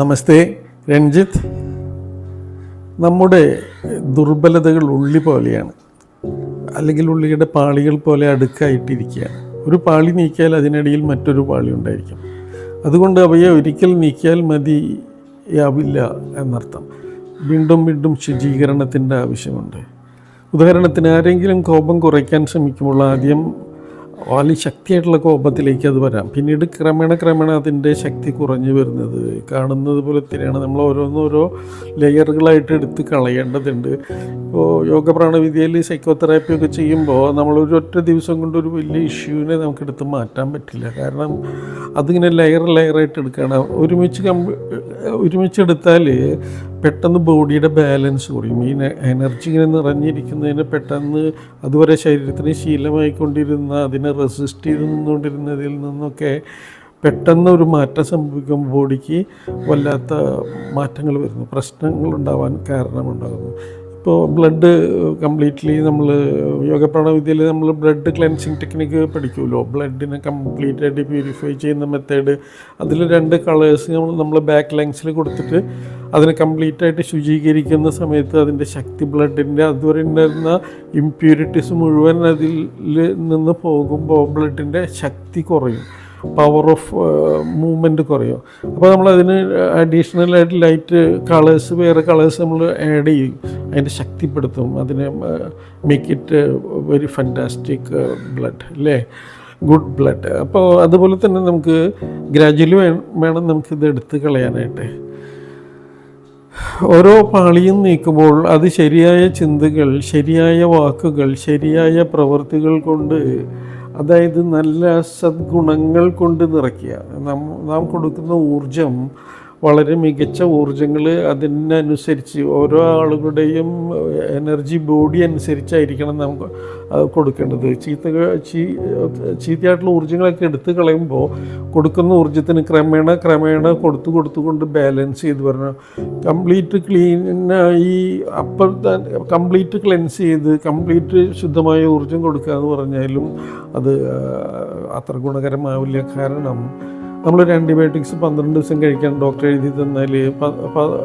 നമസ്തേ രഞ്ജിത്ത് നമ്മുടെ ദുർബലതകൾ ഉള്ളി പോലെയാണ് അല്ലെങ്കിൽ ഉള്ളിയുടെ പാളികൾ പോലെ അടുക്കായിട്ടിരിക്കുകയാണ് ഒരു പാളി നീക്കിയാൽ അതിനിടയിൽ മറ്റൊരു പാളി ഉണ്ടായിരിക്കും അതുകൊണ്ട് അവയെ ഒരിക്കൽ നീക്കിയാൽ മതിയാവില്ല എന്നർത്ഥം വീണ്ടും വീണ്ടും ശുചീകരണത്തിൻ്റെ ആവശ്യമുണ്ട് ഉദാഹരണത്തിന് ആരെങ്കിലും കോപം കുറയ്ക്കാൻ ശ്രമിക്കുമ്പോൾ ആദ്യം ശക്തിയായിട്ടുള്ള കോപത്തിലേക്ക് അത് വരാം പിന്നീട് ക്രമേണ ക്രമേണ അതിൻ്റെ ശക്തി കുറഞ്ഞു വരുന്നത് കാണുന്നത് പോലെ തന്നെയാണ് നമ്മൾ ഓരോന്നോരോ ലെയറുകളായിട്ട് എടുത്ത് കളയേണ്ടതുണ്ട് ഇപ്പോൾ യോഗ പ്രാണവിദ്യയിൽ സൈക്കോതെറാപ്പി ഒക്കെ ചെയ്യുമ്പോൾ നമ്മളൊരു ഒറ്റ ദിവസം കൊണ്ട് ഒരു വലിയ ഇഷ്യൂവിനെ നമുക്ക് എടുത്ത് മാറ്റാൻ പറ്റില്ല കാരണം അതിങ്ങനെ ലെയർ ലെയറായിട്ട് എടുക്കണം ഒരുമിച്ച് കമ്പി ഒരുമിച്ച് എടുത്താൽ പെട്ടെന്ന് ബോഡിയുടെ ബാലൻസ് കുറയും ഈ എനർജി ഇങ്ങനെ നിറഞ്ഞിരിക്കുന്നതിന് പെട്ടെന്ന് അതുവരെ ശരീരത്തിന് ശീലമായിക്കൊണ്ടിരുന്ന അതിനെ റെസിസ്റ്റ് ചെയ്ത് നിന്നുകൊണ്ടിരുന്നതിൽ നിന്നൊക്കെ പെട്ടെന്ന് ഒരു മാറ്റം സംഭവിക്കുമ്പോൾ ബോഡിക്ക് വല്ലാത്ത മാറ്റങ്ങൾ വരുന്നു പ്രശ്നങ്ങൾ ഉണ്ടാവാൻ കാരണമുണ്ടാകുന്നു ഇപ്പോൾ ബ്ലഡ് കംപ്ലീറ്റ്ലി നമ്മൾ യോഗ പ്രാണവിദ്യയിൽ നമ്മൾ ബ്ലഡ് ക്ലെൻസിങ് ടെക്നിക്ക് പഠിക്കുമല്ലോ ബ്ലഡിനെ കംപ്ലീറ്റ് ആയിട്ട് പ്യൂരിഫൈ ചെയ്യുന്ന മെത്തേഡ് അതിൽ രണ്ട് കളേഴ്സ് നമ്മൾ നമ്മൾ ബാക്ക് ലങ്സിൽ കൊടുത്തിട്ട് അതിനെ കംപ്ലീറ്റ് ആയിട്ട് ശുചീകരിക്കുന്ന സമയത്ത് അതിൻ്റെ ശക്തി ബ്ലഡിൻ്റെ അതുവരെ ഉണ്ടായിരുന്ന ഇമ്പ്യൂരിറ്റീസ് മുഴുവൻ അതിൽ നിന്ന് പോകുമ്പോൾ ബ്ലഡിൻ്റെ ശക്തി കുറയും പവർ ഓഫ് മൂവ്മെൻറ്റ് കുറയും അപ്പോൾ നമ്മൾ അതിന് അഡീഷണലായിട്ട് ലൈറ്റ് കളേഴ്സ് വേറെ കളേഴ്സ് നമ്മൾ ആഡ് ചെയ്യും അതിൻ്റെ ശക്തിപ്പെടുത്തും അതിനെ make it very fantastic blood അല്ലേ ഗുഡ് ബ്ലഡ് അപ്പോൾ അതുപോലെ തന്നെ നമുക്ക് ഗ്രാജുവലി വേണം നമുക്കിത് എടുത്ത് കളയാനായിട്ട് ഓരോ പാളിയും നീക്കുമ്പോൾ അത് ശരിയായ ചിന്തകൾ ശരിയായ വാക്കുകൾ ശരിയായ പ്രവൃത്തികൾ കൊണ്ട് അതായത് നല്ല സദ്ഗുണങ്ങൾ കൊണ്ട് നിറയ്ക്കുക നാം കൊടുക്കുന്ന ഊർജം വളരെ മികച്ച ഊർജങ്ങൾ അതിനനുസരിച്ച് ഓരോ ആളുകളുടെയും എനർജി ബോഡി അനുസരിച്ചായിരിക്കണം നമുക്ക് കൊടുക്കേണ്ടത് ചീത്ത ചീ ചീത്തയായിട്ടുള്ള ഊർജങ്ങളൊക്കെ എടുത്തു കളയുമ്പോൾ കൊടുക്കുന്ന ഊർജ്ജത്തിന് ക്രമേണ ക്രമേണ കൊടുത്തു കൊടുത്തുകൊണ്ട് ബാലൻസ് ചെയ്ത് വരണം കംപ്ലീറ്റ് ക്ലീനായി അപ്പർ കംപ്ലീറ്റ് ക്ലെൻസ് ചെയ്ത് കംപ്ലീറ്റ് ശുദ്ധമായ ഊർജ്ജം കൊടുക്കുക എന്ന് പറഞ്ഞാലും അത് അത്ര ഗുണകരമാവില്ല കാരണം നമ്മൾ ഒരു ആൻറ്റിബയോട്ടിക്സ് പന്ത്രണ്ട് ദിവസം കഴിക്കാൻ ഡോക്ടർ എഴുതി തന്നാൽ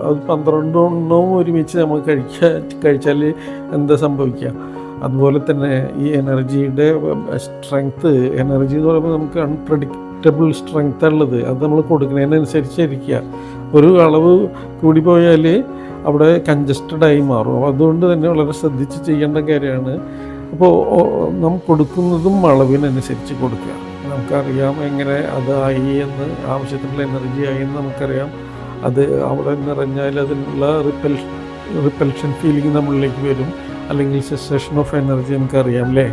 അത് പന്ത്രണ്ടെണ്ണവും ഒരുമിച്ച് നമുക്ക് കഴിക്കാൻ കഴിച്ചാൽ എന്താ സംഭവിക്കുക അതുപോലെ തന്നെ ഈ എനർജിയുടെ സ്ട്രെങ്ത് എനർജി എന്ന് പറയുമ്പോൾ നമുക്ക് അൺപ്രഡിക്റ്റബിൾ സ്ട്രെങ്ത് ഉള്ളത് അത് നമ്മൾ കൊടുക്കുന്നതിനനുസരിച്ചിരിക്കുക ഒരു അളവ് കൂടി പോയാൽ അവിടെ കഞ്ചസ്റ്റഡായി മാറും അതുകൊണ്ട് തന്നെ വളരെ ശ്രദ്ധിച്ച് ചെയ്യേണ്ട കാര്യമാണ് അപ്പോൾ നാം കൊടുക്കുന്നതും അളവിനനുസരിച്ച് കൊടുക്കുക നമുക്കറിയാം എങ്ങനെ അതായി എന്ന് ആവശ്യത്തിനുള്ള എനർജി ആയി എന്ന് നമുക്കറിയാം അത് അവിടെ നിറഞ്ഞാൽ അതിനുള്ള റിപ്പൽ റിപ്പൽഷൻ ഫീലിംഗ് നമ്മളിലേക്ക് വരും അല്ലെങ്കിൽ സെസേഷൻ ഓഫ് എനർജി നമുക്കറിയാം അല്ലേ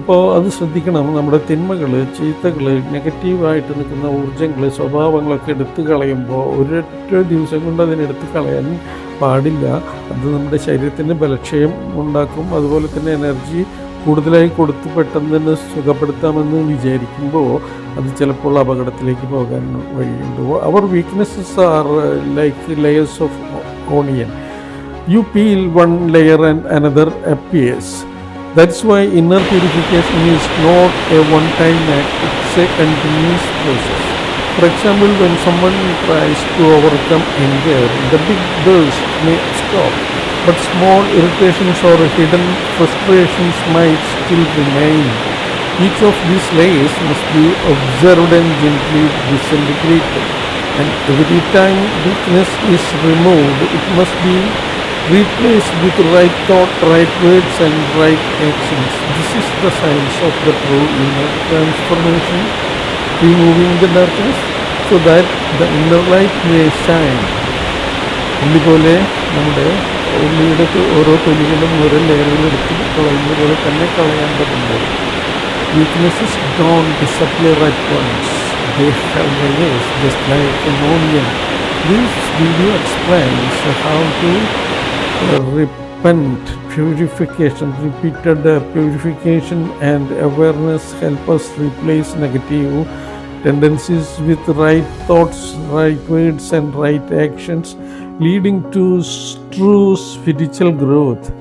അപ്പോൾ അത് ശ്രദ്ധിക്കണം നമ്മുടെ തിന്മകൾ ചീത്തകൾ നെഗറ്റീവായിട്ട് നിൽക്കുന്ന ഊർജ്ജങ്ങൾ സ്വഭാവങ്ങളൊക്കെ എടുത്തു കളയുമ്പോൾ ഒരൊറ്റ ദിവസം കൊണ്ട് അതിനെടുത്ത് കളയാൻ പാടില്ല അത് നമ്മുടെ ശരീരത്തിന് ബലക്ഷയം ഉണ്ടാക്കും അതുപോലെ തന്നെ എനർജി കൂടുതലായി കൊടുത്ത് പെട്ടെന്ന് തന്നെ സുഖപ്പെടുത്താമെന്ന് വിചാരിക്കുമ്പോൾ അത് ചിലപ്പോൾ അപകടത്തിലേക്ക് പോകാൻ വഴിയുണ്ട് അവർ weaknesses are like layers of onion you peel one layer and another appears that's why inner purification is not a one time act it's a continuous process for example when someone tries to overcome anger, the big burst may stop but small irritations or hidden frustrations might still remain. Each of these layers must be observed and gently disintegrated. And every time weakness is removed, it must be replaced with right thought, right words, and right actions. This is the science of the true inner transformation, removing the darkness so that the inner light may shine. ഇതുപോലെ നമ്മുടെ ഉള്ളിയുടെ ഓരോ തൊലികളും ഓരോ ലെയറുകളെടുത്ത് കളയുന്നത് പോലെ തന്നെ കളയേണ്ടതുണ്ട് weaknesses don't disappear at points they have layers just like an onion these video explains how to repent, purification, repeated purification and awareness help us replace negative tendencies with right thoughts, right words, and right actions. Leading to true spiritual growth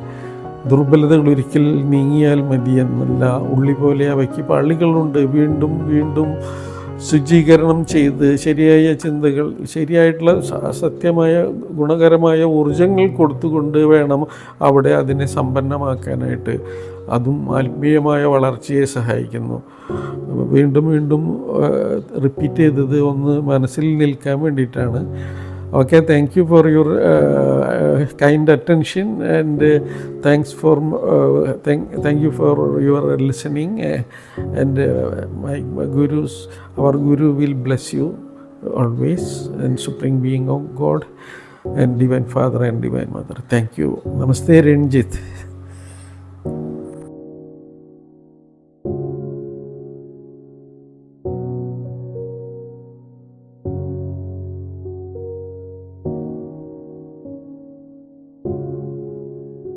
ദുർബലതകൾ ഒരിക്കൽ നീങ്ങിയാൽ മതിയെന്നല്ല ഉള്ളി പോലെ അവയ്ക്ക് പള്ളികളുണ്ട് വീണ്ടും വീണ്ടും ശുചീകരണം ചെയ്ത് ശരിയായ ചിന്തകൾ ശരിയായിട്ടുള്ള സത്യമായ ഗുണകരമായ ഊർജങ്ങൾ കൊടുത്തുകൊണ്ട് വേണം അവിടെ അതിനെ സമ്പന്നമാക്കാനായിട്ട് അതും ആത്മീയമായ വളർച്ചയെ സഹായിക്കുന്നു വീണ്ടും വീണ്ടും റിപ്പീറ്റ് ചെയ്തത് ഒന്ന് മനസ്സിൽ നിൽക്കാൻ വേണ്ടിയിട്ടാണ് Okay, thank you for your uh, uh, kind attention, and uh, thanks for thank you for your listening, and my gurus, our guru will bless you always, and Supreme Being of God and Divine Father and Divine Mother. Thank you. Namaste, Ranjit.